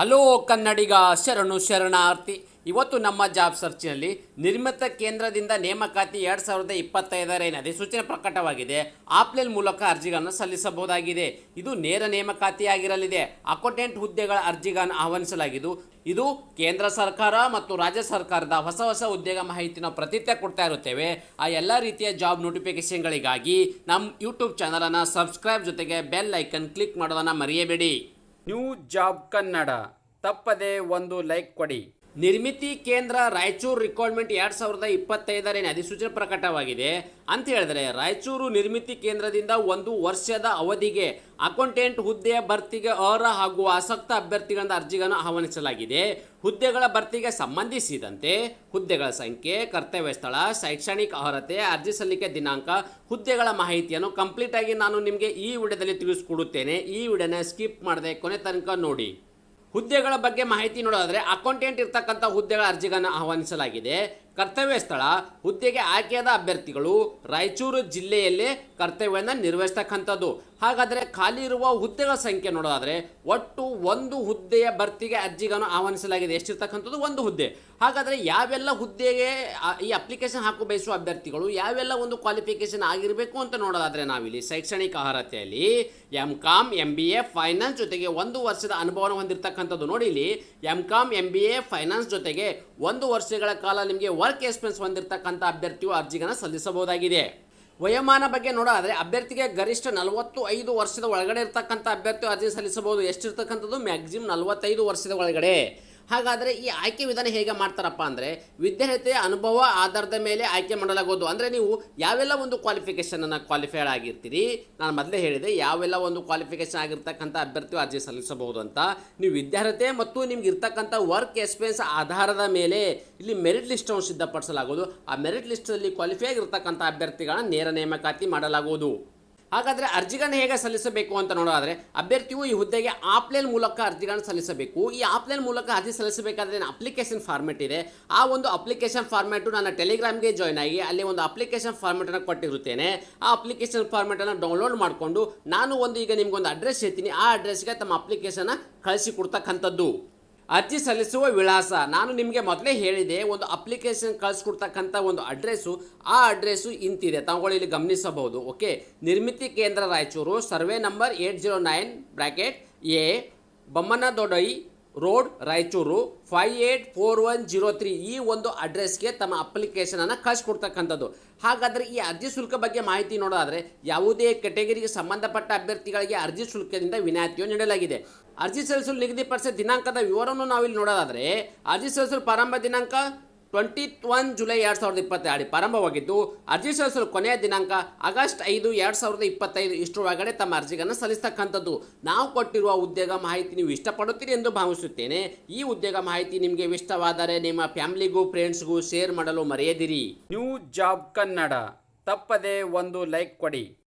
Hello ಕನ್ನಡಿಗ ಶರಣು ಶರಣಾರ್ಥಿ. ಇವತ್ತು ನಮ್ಮ ಜಾಬ್ ಸರ್ಚ್ನಲ್ಲಿ ನಿರ್ಮಿತ ಕೇಂದ್ರದಿಂದ ನೇಮಕಾತಿ ಎರಡು ಸಾವಿರದ ಇಪ್ಪತ್ತೈದರ ಏನು ಅಧಿಸೂಚನೆ ಪ್ರಕಟವಾಗಿದೆ. ಆಪ್ಲೈನ್ ಮೂಲಕ ಅರ್ಜಿಗಳನ್ನು ಸಲ್ಲಿಸಬಹುದಾಗಿದೆ. ಇದು ನೇರ ನೇಮಕಾತಿಯಾಗಿರಲಿದೆ. ಅಕೌಂಟೆಂಟ್ ಹುದ್ದೆಗಳ ಅರ್ಜಿಗಳನ್ನು ಆಹ್ವಾನಿಸಲಾಗಿದ್ದು, ಇದು ಕೇಂದ್ರ ಸರ್ಕಾರ ಮತ್ತು ರಾಜ್ಯ ಸರ್ಕಾರದ ಹೊಸ ಹೊಸ ಉದ್ಯೋಗ ಮಾಹಿತಿನ ಪ್ರತಿತ್ಯ ಕೊಡ್ತಾ ಇರುತ್ತೇವೆ. ಆ ಎಲ್ಲ ರೀತಿಯ ಜಾಬ್ ನೋಟಿಫಿಕೇಶನ್ಗಳಿಗಾಗಿ ನಮ್ಮ ಯೂಟ್ಯೂಬ್ ಚಾನಲನ್ನು ಸಬ್ಸ್ಕ್ರೈಬ್ ಜೊತೆಗೆ ಬೆಲ್ ಐಕನ್ ಕ್ಲಿಕ್ ಮಾಡೋದನ್ನು ಮರೆಯಬೇಡಿ. ನ್ಯೂ ಜಾಬ್ ಕನ್ನಡ ತಪ್ಪದೆ ಒಂದು ಲೈಕ್ ಕೊಡಿ. ನಿರ್ಮಿತಿ ಕೇಂದ್ರ ರಾಯಚೂರು ರಿಕ್ವೈರ್ಮೆಂಟ್ ಎರಡು ಸಾವಿರದ ಇಪ್ಪತ್ತೈದರೇನೆ ಅಧಿಸೂಚನೆ ಪ್ರಕಟವಾಗಿದೆ. ಅಂತ ಹೇಳಿದ್ರೆ ರಾಯಚೂರು ನಿರ್ಮಿತಿ ಕೇಂದ್ರದಿಂದ ಒಂದು ವರ್ಷದ ಅವಧಿಗೆ ಅಕೌಂಟೆಂಟ್ ಹುದ್ದೆಯ ಭರ್ತಿಗೆ ಅರ್ಹ ಹಾಗೂ ಆಸಕ್ತ ಅಭ್ಯರ್ಥಿಗಳಿಂದ ಅರ್ಜಿಗಳನ್ನು ಆಹ್ವಾನಿಸಲಾಗಿದೆ. ಹುದ್ದೆಗಳ ಭರ್ತಿಗೆ ಸಂಬಂಧಿಸಿದಂತೆ ಹುದ್ದೆಗಳ ಸಂಖ್ಯೆ, ಕರ್ತವ್ಯ ಸ್ಥಳ, ಶೈಕ್ಷಣಿಕ ಅರ್ಹತೆ, ಅರ್ಜಿ ಸಲ್ಲಿಕೆ ದಿನಾಂಕ, ಹುದ್ದೆಗಳ ಮಾಹಿತಿಯನ್ನು ಕಂಪ್ಲೀಟ್ ಆಗಿ ನಾನು ನಿಮಗೆ ಈ ವಿಡಿಯೋದಲ್ಲಿ ತಿಳಿಸ್ಕೊಡುತ್ತೇನೆ. ಈ ವಿಡಿಯೋನ ಸ್ಕಿಪ್ ಮಾಡದೆ ಕೊನೆ ತನಕ ನೋಡಿ. ಹುದ್ದೆಗಳ ಬಗ್ಗೆ ಮಾಹಿತಿ ನೋಡೋದಾದರೆ ಅಕೌಂಟೆಂಟ್ ಇರ್ತಕ್ಕಂಥ ಹುದ್ದೆಗಳ ಅರ್ಜಿಗಳನ್ನು ಆಹ್ವಾನಿಸಲಾಗಿದೆ. ಕರ್ತವ್ಯ ಸ್ಥಳ, ಹುದ್ದೆಗೆ ಆಯ್ಕೆಯಾದ ಅಭ್ಯರ್ಥಿಗಳು ರಾಯಚೂರು ಜಿಲ್ಲೆಯಲ್ಲೇ ಕರ್ತವ್ಯವನ್ನು ನಿರ್ವಹಿಸ್ತಕ್ಕಂಥದ್ದು. ಹಾಗಾದರೆ ಖಾಲಿ ಇರುವ ಹುದ್ದೆಗಳ ಸಂಖ್ಯೆ ನೋಡೋದಾದರೆ ಒಟ್ಟು ಒಂದು ಹುದ್ದೆಯ ಭರ್ತಿಗೆ ಅರ್ಜಿಗಳನ್ನು ಆಹ್ವಾನಿಸಲಾಗಿದೆ. ಎಷ್ಟಿರ್ತಕ್ಕಂಥದ್ದು ಒಂದು ಹುದ್ದೆ. ಹಾಗಾದರೆ ಯಾವೆಲ್ಲ ಹುದ್ದೆಗೆ ಈ ಅಪ್ಲಿಕೇಶನ್ ಹಾಕು ಬಯಸುವ ಅಭ್ಯರ್ಥಿಗಳು, ಯಾವೆಲ್ಲ ಒಂದು ಕ್ವಾಲಿಫಿಕೇಶನ್ ಆಗಿರಬೇಕು ಅಂತ ನೋಡೋದಾದರೆ ನಾವಿಲ್ಲಿ ಶೈಕ್ಷಣಿಕ ಅರ್ಹತೆಯಲ್ಲಿ M com M B A finance ಜೊತೆಗೆ ಒಂದು ವರ್ಷದ ಅನುಭವನ ಹೊಂದಿರತಕ್ಕಂಥದ್ದು ನೋಡಿ ಇಲ್ಲಿ. M com M B A finance ಜೊತೆಗೆ ಒಂದು ವರ್ಷಗಳ ಕಾಲ ನಿಮಗೆ ವರ್ಕ್ ಎಕ್ಸ್ಪೀರಿಯನ್ಸ್ ಹೊಂದಿರತಕ್ಕಂಥ ಅಭ್ಯರ್ಥಿಯು ಅರ್ಜಿಗಳನ್ನು ಸಲ್ಲಿಸಬಹುದಾಗಿದೆ. ವಯೋಮಾನ ಬಗ್ಗೆ ನೋಡೋದಾದರೆ ಅಭ್ಯರ್ಥಿಗೆ ಗರಿಷ್ಠ ನಲವತ್ತು ಐದು ವರ್ಷದ ಒಳಗಡೆ ಇರತಕ್ಕಂಥ ಅಭ್ಯರ್ಥಿ ಅರ್ಜಿ ಸಲ್ಲಿಸಬಹುದು. ಎಷ್ಟಿರ್ತಕ್ಕಂಥದ್ದು? ಮ್ಯಾಕ್ಸಿಮಮ್ ನಲವತ್ತೈದು ವರ್ಷದ ಒಳಗಡೆ. ಹಾಗಾದರೆ ಈ ಆಯ್ಕೆ ವಿಧಾನ ಹೇಗೆ ಮಾಡ್ತಾರಪ್ಪ ಅಂದರೆ ವಿದ್ಯಾರ್ಥಿಯ ಅನುಭವ ಆಧಾರದ ಮೇಲೆ ಆಯ್ಕೆ ಮಾಡಲಾಗೋದು. ಅಂದರೆ ನೀವು ಯಾವೆಲ್ಲ ಒಂದು ಕ್ವಾಲಿಫಿಕೇಷನನ್ನು ಕ್ವಾಲಿಫೈಡ್ ಆಗಿರ್ತೀರಿ? ನಾನು ಮೊದಲೇ ಹೇಳಿದೆ, ಯಾವೆಲ್ಲ ಒಂದು ಕ್ವಾಲಿಫಿಕೇಷನ್ ಆಗಿರ್ತಕ್ಕಂಥ ಅಭ್ಯರ್ಥಿ ಅರ್ಜಿ ಸಲ್ಲಿಸಬಹುದು ಅಂತ. ನೀವು ವಿದ್ಯಾರ್ಹತೆ ಮತ್ತು ನಿಮ್ಗೆ ಇರ್ತಕ್ಕಂಥ ವರ್ಕ್ ಎಕ್ಸ್ಪೀರಿಯನ್ಸ್ ಆಧಾರದ ಮೇಲೆ ಇಲ್ಲಿ ಮೆರಿಟ್ ಲಿಸ್ಟನ್ನು ಸಿದ್ಧಪಡಿಸಲಾಗುವುದು. ಆ ಮೆರಿಟ್ ಲಿಸ್ಟಲ್ಲಿ ಕ್ವಾಲಿಫೈ ಆಗಿರ್ತಕ್ಕಂಥ ಅಭ್ಯರ್ಥಿಗಳನ್ನ ನೇರ ನೇಮಕಾತಿ ಮಾಡಲಾಗುವುದು. ಹಾಗಾದರೆ ಅರ್ಜಿಗಳನ್ನು ಹೇಗೆ ಸಲ್ಲಿಸಬೇಕು ಅಂತ ನೋಡೋದಾದರೆ, ಅಭ್ಯರ್ಥಿಯು ಈ ಹುದ್ದೆಗೆ ಆಪ್ಲೈನ್ ಮೂಲಕ ಅರ್ಜಿಗಳನ್ನು ಸಲ್ಲಿಸಬೇಕು. ಈ ಆಪ್ಲೈನ್ ಮೂಲಕ ಅರ್ಜಿ ಸಲ್ಲಿಸಬೇಕಾದ್ರೆ ಅಪ್ಲಿಕೇಶನ್ ಫಾರ್ಮೆಟ್ ಇದೆ. ಆ ಒಂದು ಅಪ್ಲಿಕೇಶನ್ ಫಾರ್ಮೆಟು ನನ್ನ ಟೆಲಿಗ್ರಾಮ್ಗೆ ಜಾಯ್ನ್ ಆಗಿ ಅಲ್ಲಿ ಒಂದು ಅಪ್ಲಿಕೇಶನ್ ಫಾರ್ಮೆಟನ್ನು ಕೊಟ್ಟಿರುತ್ತೇನೆ. ಆ ಅಪ್ಲಿಕೇಶನ್ ಫಾರ್ಮೆಟನ್ನು ಡೌನ್ಲೋಡ್ ಮಾಡಿಕೊಂಡು ನಾನು ಒಂದು ಈಗ ನಿಮ್ಗೊಂದು ಅಡ್ರೆಸ್ ಹೇಳ್ತೀನಿ. ಆ ಅಡ್ರೆಸ್ಗೆ ತಮ್ಮ ಅಪ್ಲಿಕೇಶನ್ನ ಕಳಿಸಿ ಕೊಡ್ತಕ್ಕಂಥದ್ದು. ಅರ್ಜಿ ಸಲ್ಲಿಸುವ ವಿಳಾಸ. ನಾನು ನಿಮಗೆ ಮೊದಲೇ ಹೇಳಿದೆ, ಒಂದು ಅಪ್ಲಿಕೇಶನ್ ಕಳಿಸ್ಕೊಡ್ತಕ್ಕಂಥ ಒಂದು ಅಡ್ರೆಸ್ಸು ಆ ಅಡ್ರೆಸ್ಸು ಇಂತಿದೆ. ತಾವುಗಳು ಇಲ್ಲಿ ಗಮನಿಸಬಹುದು. Okay Nirmiti Kendra Raichur, survey number eight zero nine bracket A, ಬೊಮ್ಮನದೊಡೈ road Raichur five eight four one zero three ಈ ಒಂದು ಅಡ್ರೆಸ್ಗೆ ತಮ್ಮ ಅಪ್ಲಿಕೇಶನನ್ನು ಕಳಿಸ್ಕೊಡ್ತಕ್ಕಂಥದ್ದು. ಹಾಗಾದರೆ ಈ ಅರ್ಜಿ ಶುಲ್ಕ ಬಗ್ಗೆ ಮಾಹಿತಿ ನೋಡೋದಾದರೆ ಯಾವುದೇ ಕೆಟಗರಿಗೆ ಸಂಬಂಧಪಟ್ಟ ಅಭ್ಯರ್ಥಿಗಳಿಗೆ ಅರ್ಜಿ ಶುಲ್ಕದಿಂದ ವಿನಾಯಿತಿಯು ನೀಡಲಾಗಿದೆ. ಅರ್ಜಿ ಸಲ್ಲಿಸಲು ನಿಗದಿಪಡಿಸಿದ ದಿನಾಂಕದ ವಿವರವನ್ನು ನಾವಿಲ್ಲಿ ನೋಡೋದಾದರೆ, ಅರ್ಜಿ ಸಲ್ಲಿಸಲು ಪ್ರಾರಂಭ ದಿನಾಂಕ ಟ್ವೆಂಟಿ ಒನ್ ಜುಲೈ ಎರಡು ಸಾವಿರದ ಇಪ್ಪತ್ತೆರಡು ಪ್ರಾರಂಭವಾಗಿದ್ದು, ಅರ್ಜಿ ಸಲ್ಲಿಸಲು ಕೊನೆಯ ದಿನಾಂಕ ಆಗಸ್ಟ್ ಐದು ಎರಡು ಸಾವಿರದ ಇಪ್ಪತ್ತೈದು. ಇಷ್ಟರೊಳಗಡೆ ತಮ್ಮ ಅರ್ಜಿಗಳನ್ನು ಸಲ್ಲಿಸ್ತಕ್ಕಂಥದ್ದು. ನಾವು ಕೊಟ್ಟಿರುವ ಉದ್ಯೋಗ ಮಾಹಿತಿ ನೀವು ಇಷ್ಟಪಡುತ್ತೀರಿ ಎಂದು ಭಾವಿಸುತ್ತೇನೆ. ಈ ಉದ್ಯೋಗ ಮಾಹಿತಿ ನಿಮಗೆ ಇಷ್ಟವಾದರೆ ನಿಮ್ಮ ಫ್ಯಾಮಿಲಿಗೂ, ಫ್ರೆಂಡ್ಸ್ಗೂ ಶೇರ್ ಮಾಡಲು ಮರೆಯದಿರಿ. New job Kannada. ತಪ್ಪದೆ ಒಂದು ಲೈಕ್ ಕೊಡಿ.